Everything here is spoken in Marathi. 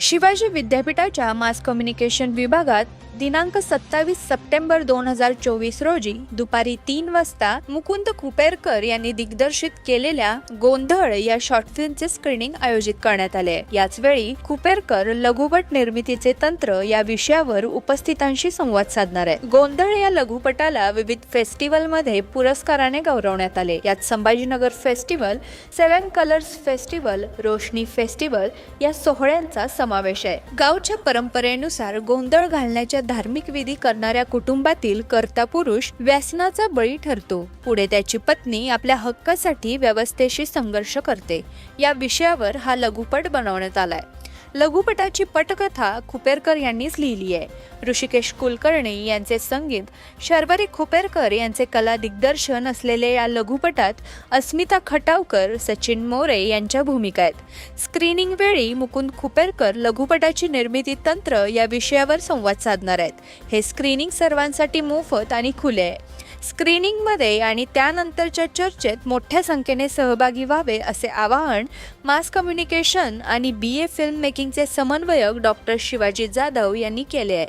शिवाजी विद्यापीठाच्या मास कम्युनिकेशन विभागात दिनांक सत्तावीस सप्टेंबर दोन हजार चोवीस रोजी दुपारी तीन वाजता मुकुंद कुपेरकर यांनी दिग्दर्शित केलेल्या गोंधळ या शॉर्ट फिल्मचे स्क्रीनिंग आयोजित करण्यात आले. याच वेळी कुपेरकर लघुपट निर्मितीचे तंत्र या विषयावर उपस्थितांशी संवाद साधणार आहे गोंधळ या लघुपटाला विविध फेस्टिवलमध्ये पुरस्काराने गौरवण्यात आले. यात Sambhajinagar festival seven colours festival Roshni festival या सोहळ्यांचा समावेश आहे. गावच्या परंपरेनुसार गोंधळ घालण्याच्या धार्मिक विधी करणाऱ्या कुटुंबातील कर्ता पुरुष व्यसनाचा बळी ठरतो. पुढे त्याची पत्नी आपल्या हक्कासाठी व्यवस्थेशी संघर्ष करते. या विषयावर हा लघुपट बनवण्यात आलाय. लघुपटाची पटकथा खुपेरकर यांनीच लिहिली आहे. ऋषिकेश कुलकर्णी यांचे संगीत शर्वरी खुपेरकर यांचे कला दिग्दर्शन असलेले या लघुपटात अस्मिता खटावकर सचिन मोरे यांच्या भूमिका आहेत. स्क्रीनिंग वेळी मुकुंद खुपेरकर लघुपटाची निर्मिती तंत्र या विषयावर संवाद साधणार आहेत. हे स्क्रीनिंग सर्वांसाठी मोफत आणि खुले आहे. स्क्रीनिंगमध्ये आणि त्यानंतरच्या चर्चेत मोठ्या संख्येने सहभागी व्हावे असे आवाहन मास कम्युनिकेशन आणि बी ए फिल्म मेकिंगचे समन्वयक डॉक्टर शिवाजी जाधव यांनी केले आहे.